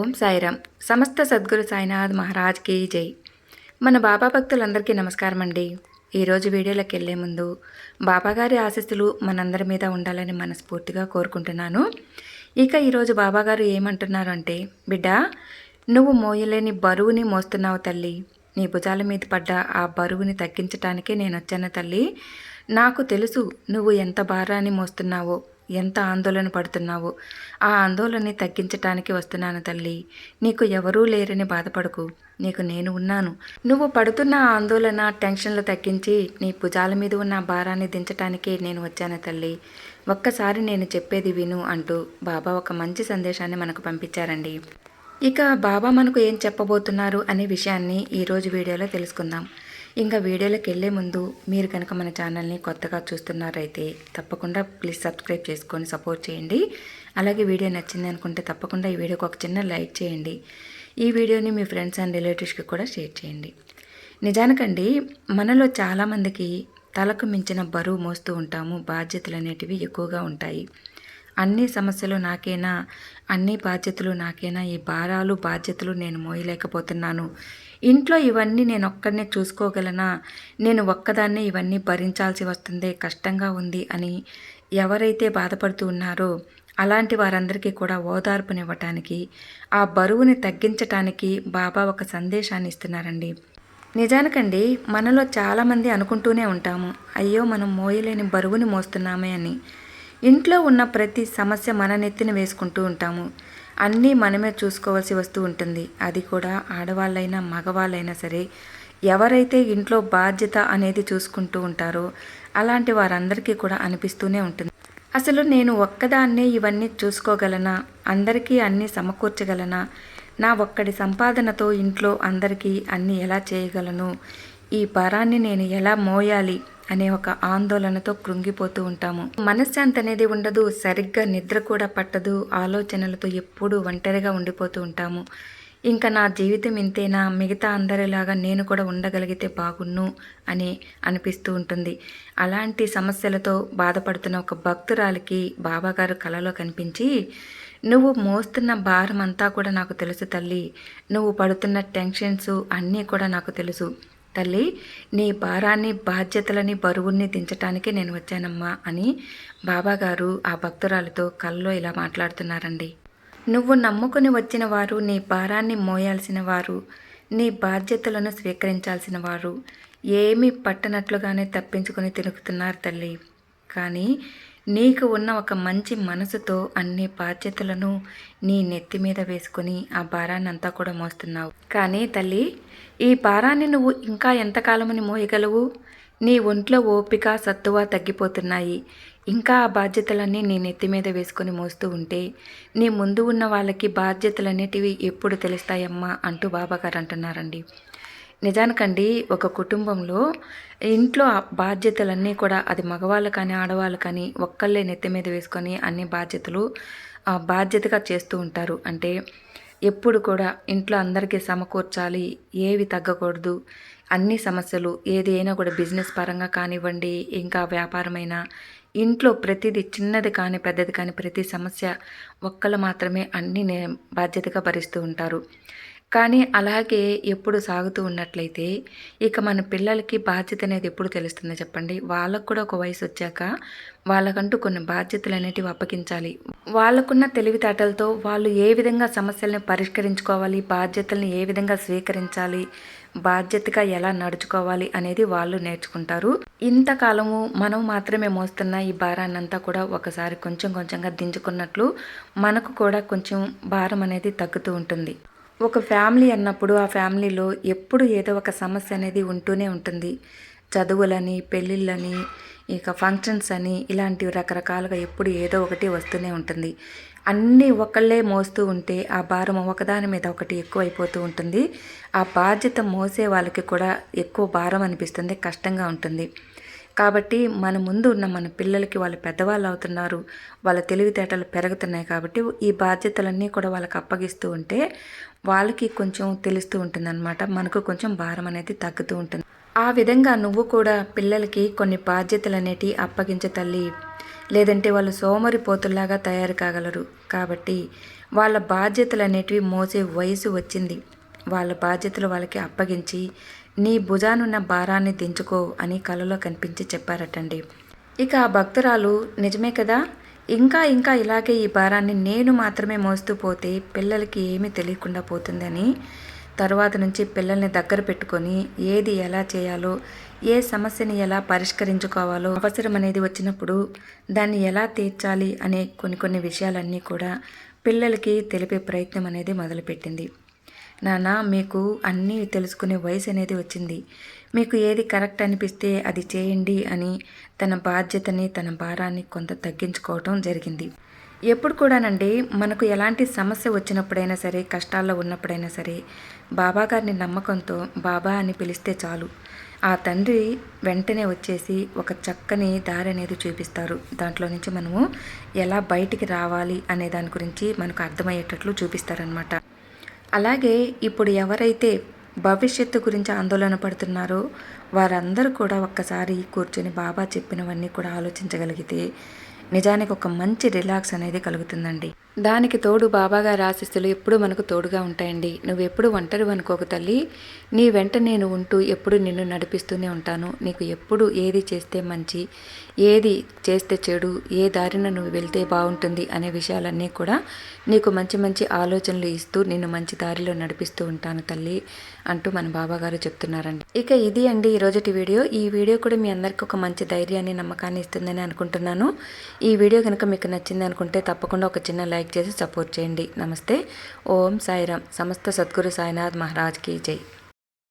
ఓం సాయిరామ్. సమస్త సద్గురు సాయినాథ్ మహారాజ్కి జై. మన బాబా భక్తులందరికీ నమస్కారం అండి ఈరోజు వీడియోలోకి వెళ్ళే ముందు బాబాగారి ఆశీస్సులు మనందరి మీద ఉండాలని మనస్ఫూర్తిగా కోరుకుంటున్నాను. ఇక ఈరోజు బాబాగారు ఏమంటున్నారు అంటే బిడ్డ నువ్వు మోయలేని బరువుని మోస్తున్నావు తల్లి. నీ భుజాల మీద పడ్డ ఆ బరువుని తగ్గించటానికే నేను వచ్చాను తల్లి. నాకు తెలుసు నువ్వు ఎంత భారాన్ని మోస్తున్నావో. ఎంత ఆందోళన పడుతున్నావో? ఆ ఆందోళనని తగ్గించటానికి వస్తున్నాను తల్లి. నీకు ఎవరూ లేరని బాధపడకు. నీకు నేను ఉన్నాను. నువ్వు పడుతున్న ఆందోళన టెన్షన్లు తగ్గించి నీ భుజాల మీద ఉన్న భారాన్ని దించటానికే నేను వచ్చాను తల్లి. ఒక్కసారి నేను చెప్పేది విను అంటూ బాబా ఒక మంచి సందేశాన్ని మనకు పంపించారండి. ఇక బాబా మనకు ఏం చెప్పబోతున్నారు అనే విషయాన్ని ఈరోజు వీడియోలో తెలుసుకుందాం. ఇంకా వీడియోలోకి వెళ్ళే ముందు మీరు కనుక మన ఛానల్ని కొత్తగా చూస్తున్నారైతే తప్పకుండా ప్లీజ్ సబ్స్క్రైబ్ చేసుకొని సపోర్ట్ చేయండి. అలాగే వీడియో నచ్చింది అనుకుంటే తప్పకుండా ఈ వీడియోకి ఒక చిన్న లైక్ చేయండి. ఈ వీడియోని మీ ఫ్రెండ్స్ అండ్ రిలేటివ్స్కి కూడా షేర్ చేయండి. నిజానికండి మనలో చాలామందికి తలకు మించిన బరువు మోస్తూ ఉంటాము బాధ్యతలు అనేటివి ఎక్కువగా ఉంటాయి. అన్ని సమస్యలు నాకేనా? అన్ని బాధ్యతలు నాకేనా? ఈ భారాలు బాధ్యతలు నేను మోయలేకపోతున్నాను. ఇంట్లో ఇవన్నీ నేను ఒక్కడనే చూసుకోగలనా? నేను ఒక్కదాన్నే ఇవన్నీ భరించాల్సి వస్తుంది కష్టంగా ఉంది అని ఎవరైతే బాధపడుతూ ఉన్నారో అలాంటి వారందరికీ కూడా ఓదార్పునివ్వటానికి ఆ బరువుని తగ్గించటానికి బాబా ఒక సందేశాన్ని ఇస్తున్నారండి. నిజానికండి మనలో చాలామంది అనుకుంటూనే ఉంటాము అయ్యో మనం మోయలేని బరువుని మోస్తున్నామే అని. ఇంట్లో ఉన్న ప్రతి సమస్య మన నెత్తిన వేసుకుంటూ ఉంటాము. అన్నీ మనమే చూసుకోవాల్సి వస్తూ ఉంటుంది. అది కూడా ఆడవాళ్ళైనా మగవాళ్ళైనా సరే. ఎవరైతే ఇంట్లో బాధ్యత అనేది చూసుకుంటూ ఉంటారో అలాంటి వారందరికీ కూడా అనిపిస్తూనే ఉంటుంది. అసలు నేను ఒక్కదాన్నే ఇవన్నీ చూసుకోగలనా? అందరికీ అన్నీ సమకూర్చగలనా? నా ఒక్కడి సంపాదనతో ఇంట్లో అందరికీ అన్నీ ఎలా చేయగలను? ఈ భారాన్ని నేను ఎలా మోయాలి? అనే ఒక ఆందోళనతో కృంగిపోతూ ఉంటాము. మనశ్శాంతి అనేది ఉండదు సరిగ్గా నిద్ర కూడా పట్టదు ఆలోచనలతో ఎప్పుడూ ఒంటరిగా ఉండిపోతూ ఉంటాము. ఇంకా నా జీవితం ఇంతేనా? మిగతా అందరిలాగా నేను కూడా ఉండగలిగితే బాగున్ను అని అనిపిస్తూ ఉంటుంది. అలాంటి సమస్యలతో బాధపడుతున్న ఒక భక్తురాలికి బాబాగారు కలలో కనిపించి నువ్వు మోస్తున్న భారం అంతా కూడా నాకు తెలుసు తల్లి. నువ్వు పడుతున్న టెన్షన్స్ అన్నీ కూడా నాకు తెలుసు. తల్లి నీ భారాన్ని బాధ్యతలని బరువుని దించటానికి నేను వచ్చానమ్మా అని బాబాగారు ఆ భక్తురాలతో కల్లో ఇలా మాట్లాడుతున్నారండి. నువ్వు నమ్ముకుని వచ్చిన వారు నీ భారాన్ని మోయాల్సిన వారు నీ బాధ్యతలను స్వీకరించాల్సిన వారు ఏమీ పట్టనట్లుగానే తప్పించుకొని తిరుగుతున్నారు తల్లి. కానీ నీకు ఉన్న ఒక మంచి మనసుతో అన్ని బాధ్యతలను నీ నెత్తి మీద వేసుకొని ఆ భారాన్ని అంతా కూడా మోస్తున్నావు. కానీ తల్లి ఈ భారాన్ని నువ్వు ఇంకా ఎంతకాలమని మోయగలవు? నీ ఒంట్లో ఓపిక సత్తువ తగ్గిపోతున్నాయి. ఇంకా ఆ బాధ్యతలన్నీ నీ నెత్తి మీద వేసుకొని మోస్తూ ఉంటే నీ ముందు ఉన్న వాళ్ళకి బాధ్యతలన్నిటివి ఎప్పుడు తెలుస్తాయమ్మా అంటూ బాబాగారు అంటున్నారండి. నిజానికండి ఒక కుటుంబంలో ఇంట్లో బాధ్యతలన్నీ కూడా అది మగవాళ్ళు కానీ ఆడవాళ్ళు కానీ ఒక్కళ్ళే నెత్తి మీద వేసుకొని అన్ని బాధ్యతలు బాధ్యతగా చేస్తూ ఉంటారు. అంటే ఎప్పుడు కూడా ఇంట్లో అందరికీ సమకూర్చాలి ఏవి తగ్గకూడదు అన్ని సమస్యలు ఏదైనా కూడా బిజినెస్ పరంగా కానివ్వండి ఇంకా వ్యాపారమైనా ఇంట్లో ప్రతిదీ చిన్నది కానీ పెద్దది కానీ ప్రతి సమస్య ఒక్కళ్ళు మాత్రమే అన్ని బాధ్యతగా భరిస్తూ ఉంటారు. కానీ అలాగే ఎప్పుడు సాగుతూ ఉన్నట్లయితే ఇక మన పిల్లలకి బాధ్యత అనేది ఎప్పుడు తెలుస్తుందో చెప్పండి. వాళ్ళకు కూడా ఒక వయసు వచ్చాక వాళ్ళకంటూ కొన్ని బాధ్యతలు అనేటివి అప్పగించాలి. వాళ్ళకున్న తెలివితేటలతో వాళ్ళు ఏ విధంగా సమస్యలను పరిష్కరించుకోవాలి బాధ్యతల్ని ఏ విధంగా స్వీకరించాలి బాధ్యతగా ఎలా నడుచుకోవాలి అనేది వాళ్ళు నేర్చుకుంటారు. ఇంతకాలము మనం మాత్రమే మోస్తున్న ఈ భారాన్నంతా కూడా ఒకసారి కొంచెం కొంచెంగా దించుకున్నట్లు మనకు కూడా కొంచెం భారం అనేది తగ్గుతూ ఉంటుంది. ఒక ఫ్యామిలీ అన్నప్పుడు ఆ ఫ్యామిలీలో ఎప్పుడు ఏదో ఒక సమస్య అనేది ఉంటూనే ఉంటుంది. చదువులని పెళ్ళిళ్ళని ఇక ఫంక్షన్స్ అని ఇలాంటివి రకరకాలుగా ఎప్పుడు ఏదో ఒకటి వస్తూనే ఉంటుంది. అన్నీ ఒకళ్ళే మోస్తూ ఉంటే ఆ భారం ఒకదాని మీద ఒకటి ఎక్కువైపోతూ ఉంటుంది. ఆ బాధ్యత మోసే వాళ్ళకి కూడా ఎక్కువ భారం అనిపిస్తుంది కష్టంగా ఉంటుంది. కాబట్టి మన ముందు ఉన్న మన పిల్లలకి వాళ్ళు పెద్దవాళ్ళు అవుతున్నారు వాళ్ళ తెలివితేటలు పెరుగుతున్నాయి కాబట్టి ఈ బాధ్యతలన్నీ కూడా వాళ్ళకి అప్పగిస్తూ ఉంటే వాళ్ళకి కొంచెం తెలుస్తూ ఉంటుందన్నమాట. మనకు కొంచెం భారం అనేది తగ్గుతూ ఉంటుంది. ఆ విధంగా నువ్వు కూడా పిల్లలకి కొన్ని బాధ్యతలు అనేటివి అప్పగించ తల్లి. లేదంటే వాళ్ళు సోమరిపోతుల్లాగా తయారు కాగలరు. కాబట్టి వాళ్ళ బాధ్యతలు అనేటివి మోసే వయసు వచ్చింది. వాళ్ళ బాధ్యతలు వాళ్ళకి అప్పగించి నీ భుజానున్న భారాన్ని దించుకో అని కలలో కనిపించి చెప్పారటండి. ఇక ఆ భక్తురాలు నిజమే కదా? ఇంకా ఇంకా ఇలాగే ఈ భారాన్ని నేను మాత్రమే మోస్తూ పోతే పిల్లలకి ఏమీ తెలియకుండా పోతుందని తర్వాత నుంచి పిల్లల్ని దగ్గర పెట్టుకొని ఏది ఎలా చేయాలో ఏ సమస్యని ఎలా పరిష్కరించుకోవాలో అవసరం అనేది వచ్చినప్పుడు దాన్ని ఎలా తీర్చాలి అనే కొన్ని కొన్ని విషయాలన్నీ కూడా పిల్లలకి తెలిపే ప్రయత్నం అనేది మొదలుపెట్టింది. నాన్న మీకు అన్నీ తెలుసుకునే వయసు అనేది వచ్చింది. మీకు ఏది కరెక్ట్ అనిపిస్తే అది చేయండి అని తన బాధ్యతని తన భారాన్ని కొంత తగ్గించుకోవటం జరిగింది. ఎప్పుడు కూడానండి మనకు ఎలాంటి సమస్య వచ్చినప్పుడైనా సరే కష్టాల్లో ఉన్నప్పుడైనా సరే బాబా గారిని నమ్మకంతో బాబా అని పిలిస్తే చాలు. ఆ తండ్రి వెంటనే వచ్చేసి ఒక చక్కని దారి అనేది చూపిస్తారు. దాంట్లో నుంచి మనము ఎలా బయటికి రావాలి అనే దాని గురించి మనకు అర్థమయ్యేటట్లు చూపిస్తారనమాట అలాగే ఇప్పుడు ఎవరైతే భవిష్యత్తు గురించి ఆందోళన పడుతున్నారో వారందరూ కూడా ఒక్కసారి కూర్చొని బాబా చెప్పినవన్నీ కూడా ఆలోచించగలిగితే నిజానికి ఒక మంచి రిలాక్స్ అనేది కలుగుతుందండి. దానికి తోడు బాబాగారి ఆశీస్సులు ఎప్పుడు మనకు తోడుగా ఉంటాయండి. నువ్వు ఎప్పుడు ఒంటరి అనుకోక తల్లి. నీ వెంట నేను ఉంటూ ఎప్పుడు నిన్ను నడిపిస్తూనే ఉంటాను. నీకు ఎప్పుడు ఏది చేస్తే మంచి ఏది చేస్తే చెడు ఏ దారిన నువ్వు వెళ్తే బాగుంటుంది అనే విషయాలన్నీ కూడా నీకు మంచి మంచి ఆలోచనలు ఇస్తూ నిన్ను మంచి దారిలో నడిపిస్తూ ఉంటాను తల్లి అంటూ మన బాబాగారు చెప్తున్నారండి. ఇక ఇది అండి ఈరోజుటి వీడియో. ఈ వీడియో కూడా మీ అందరికీ ఒక మంచి ధైర్యాన్ని నమ్మకాన్ని ఇస్తుందని అనుకుంటున్నాను. ఈ వీడియో కనుక మీకు నచ్చింది అనుకుంటే తప్పకుండా ఒక చిన్న లైక్ చేసి సపోర్ట్ చేయండి. నమస్తే. ఓం సాయిరామ్. సమస్త సద్గురు సాయినాథ్ మహారాజ్కి జై.